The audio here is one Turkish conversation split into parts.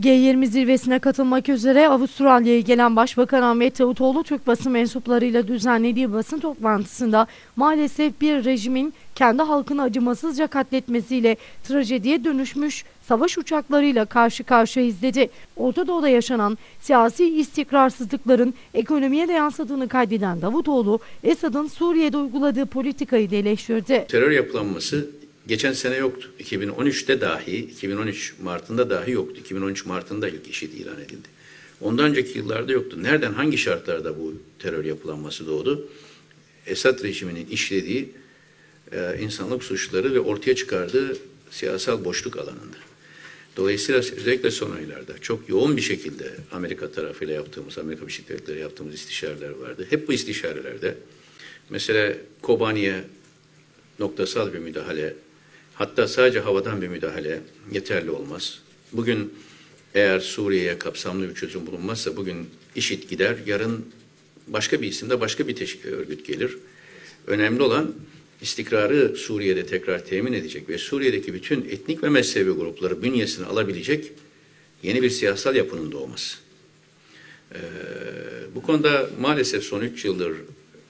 G20 zirvesine katılmak üzere Avustralya'ya gelen Başbakan Ahmet Davutoğlu Türk basın mensuplarıyla düzenlediği basın toplantısında maalesef bir rejimin kendi halkını acımasızca katletmesiyle trajediye dönüşmüş savaş uçaklarıyla karşı karşıyayız dedi. Orta Doğu'da yaşanan siyasi istikrarsızlıkların ekonomiye de yansıdığını kaydeden Davutoğlu, Esad'ın Suriye'de uyguladığı politikayı da eleştirdi. Terör yapılanması geçen sene yoktu. 2013'te dahi, 2013 Mart'ında dahi yoktu. 2013 Mart'ında ilk IŞİD ilan edildi. Ondan önceki yıllarda yoktu. Nereden, hangi şartlarda bu terör yapılanması doğdu? Esad rejiminin işlediği e, insanlık suçları ve ortaya çıkardığı siyasal boşluk alanında. Dolayısıyla özellikle son aylarda çok yoğun bir şekilde Amerika tarafıyla yaptığımız, Amerika Birleşik Devletleri yaptığımız istişareler vardı. Hep bu istişarelerde mesela Kobani'ye noktasal bir müdahale, hatta sadece havadan bir müdahale yeterli olmaz. Bugün eğer Suriye'ye kapsamlı bir çözüm bulunmazsa bugün IŞİD gider, yarın başka bir isimde başka bir teşkil örgüt gelir. Önemli olan istikrarı Suriye'de tekrar temin edecek ve Suriye'deki bütün etnik ve mezhebi grupları bünyesine alabilecek yeni bir siyasal yapının doğması. Ee, bu konuda maalesef son üç yıldır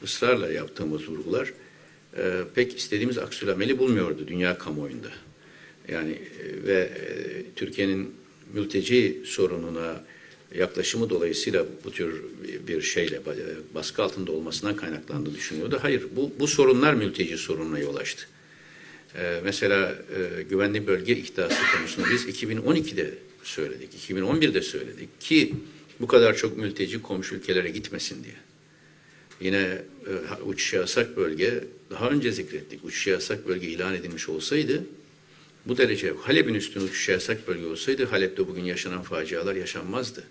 ısrarla yaptığımız vurgular e, pek istediğimiz aksülameli bulmuyordu dünya kamuoyunda. Yani e, ve e, Türkiye'nin mülteci sorununa yaklaşımı dolayısıyla bu tür bir şeyle e, baskı altında olmasından kaynaklandığı düşünüyordu. Hayır, bu, bu sorunlar mülteci sorununa yol açtı. Ee, mesela e, güvenli bölge ihtiyası konusunu biz 2012'de söyledik, 2011'de söyledik ki bu kadar çok mülteci komşu ülkelere gitmesin diye. Yine e, uçuş yasak bölge, daha önce zikrettik, uçuş yasak bölge ilan edilmiş olsaydı, bu derece Halep'in üstüne uçuş yasak bölge olsaydı, Halep'te bugün yaşanan facialar yaşanmazdı.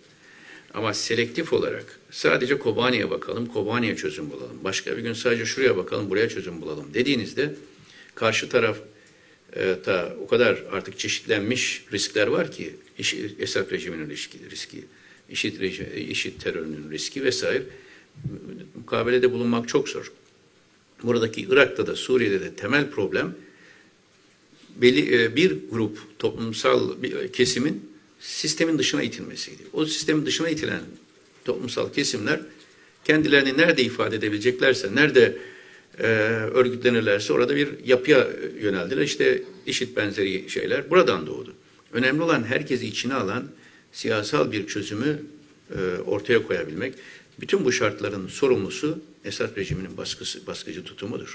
Ama selektif olarak sadece Kobani'ye bakalım, Kobani'ye çözüm bulalım. Başka bir gün sadece şuraya bakalım, buraya çözüm bulalım dediğinizde karşı taraf e, ta o kadar artık çeşitlenmiş riskler var ki Esad rejiminin riski, riski IŞİD, IŞİD terörünün riski vesaire mukabelede bulunmak çok zor. Buradaki Irak'ta da Suriye'de de temel problem belli e, bir grup toplumsal bir kesimin sistemin dışına itilmesiydi. O sistemin dışına itilen toplumsal kesimler kendilerini nerede ifade edebileceklerse, nerede e, örgütlenirlerse orada bir yapıya yöneldiler. İşte işit benzeri şeyler buradan doğdu. Önemli olan herkesi içine alan siyasal bir çözümü e, ortaya koyabilmek. Bütün bu şartların sorumlusu Esad rejiminin baskısı, baskıcı tutumudur.